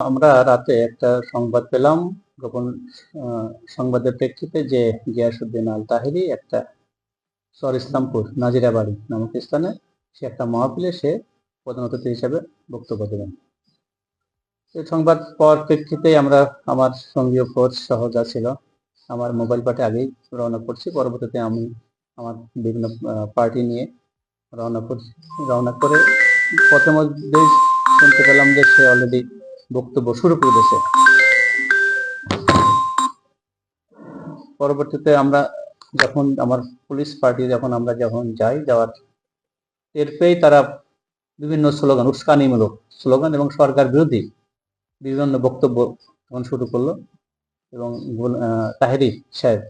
আমরা রাতে একটা সংবাদ পেলাম, গোপন সংবাদের প্রেক্ষিতে যে গিয়াসুদ্দিন আল তাহিরি একটা সর ইসলামপুর নাজিরাবাড়ি নামক স্থানে সে একটা মহাপিলে সে প্রধান অতিথি হিসেবে বক্তব্য দেবেন এই সংবাদ পাওয়ার প্রেক্ষিতে আমরা আমার সঙ্গীয় ফোর্স সহ যা ছিল। আমার মোবাইল পার্টি আগেই রওনা করছি। পরবর্তীতে আমি আমার বিভিন্ন পার্টি নিয়ে রওনা করছি রওনা করে মধ্যেই শুনতে পেলাম যে সে অলরেডি বক্তব্য শুরু করে দিয়েছে। পরবর্তীতে আমরা যখন আমার পুলিশ পার্টি যখন আমরা যখন যাই যাওয়ার, টের পেয়েই তারা বিভিন্ন স্লোগান, উস্কানিমূলক স্লোগান এবং সরকার বিরোধী বিভিন্ন বক্তব্য তখন শুরু করল এবং তাহেরি সাহেব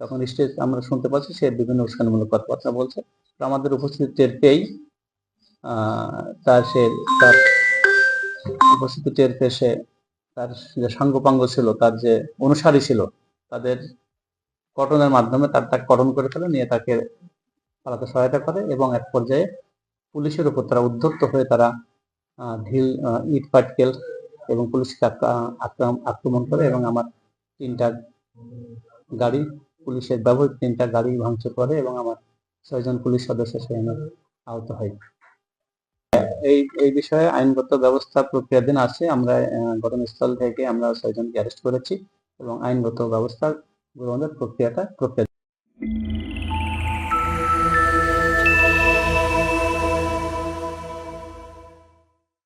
তখন স্টেজ আমরা শুনতে পাচ্ছি, সে বিভিন্ন উস্কানিমূলক কথাবার্তা বলছে। আমাদের উপস্থিতি টের পেয়েই তার সে, তার উপস্থিতি পেশে তার যে সাঙ্গপাঙ্গ ছিল, তার যে অনুসারী ছিল, তাদের কটনের মাধ্যমে তার তাকে কটন করে ফেলে, নিয়ে তাকে পালাতে সহায়তা করে এবং এক পর্যায়ে পুলিশের উপর তারা উদ্ধত্ত হয়ে তারা ঢিল ইট পাটকেল এবং পুলিশকে আক্রা- আক্রমণ করে এবং আমার তিনটা গাড়ি, পুলিশের ব্যবহৃত তিনটা গাড়ি ভাঙচুর করে এবং আমার ছয়জন পুলিশ সদস্য সেখানে আহত হয়। এই এই বিষয়ে আইনগত ব্যবস্থা প্রক্রিয়াধীন আছে। আমরা ঘটনাস্থল থেকে আমরা ছয়জনকে অ্যারেস্ট করেছি এবং আইনগত ব্যবস্থা গ্রহণের প্রক্রিয়াটা, প্রক্রিয়া